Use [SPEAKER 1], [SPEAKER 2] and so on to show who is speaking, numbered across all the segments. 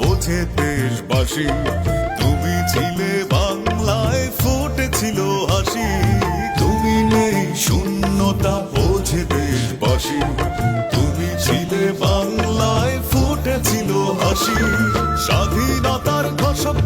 [SPEAKER 1] বোঝে দেশবাসী। তুমি ছিলে বাংলায় ফুটেছিল হাসি। তুমি নেই শূন্যতা দেশবাসী তুমি ছিলে বাংলায় ফুটেছিল হাসি। স্বাধীনতার ঘোষক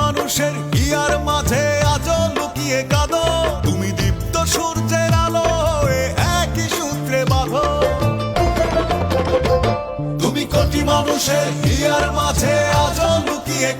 [SPEAKER 1] মানুষের ইয়ার মাঝে আজও লুকিয়ে কাঁদো? তুমি দীপ্ত সূর্যের আলো একই সূত্রে বাঁধো। তুমি কোটি মানুষের ইয়ার মাঝে আজও লুকিয়ে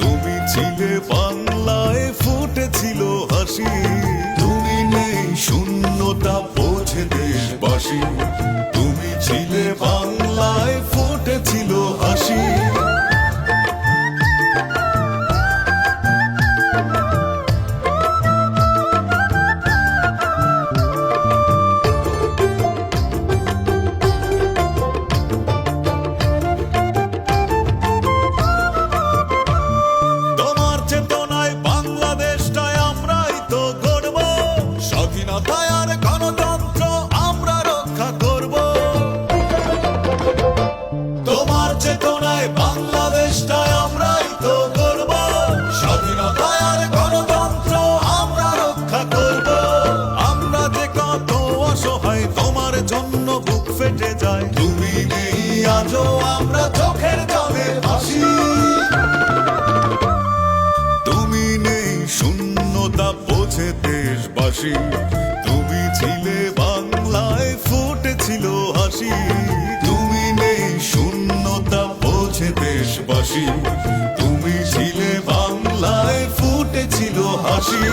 [SPEAKER 1] তুমি ছিলে বাংলায় ফুটেছিল হাসি। দেশবাসী তুমি ছিলে বাংলায় ফুটেছিল হাসি। তুমি নেই শূন্যতা, বোঝে দেশবাসী। তুমি ছিলে বাংলায় ফুটেছিল হাসি।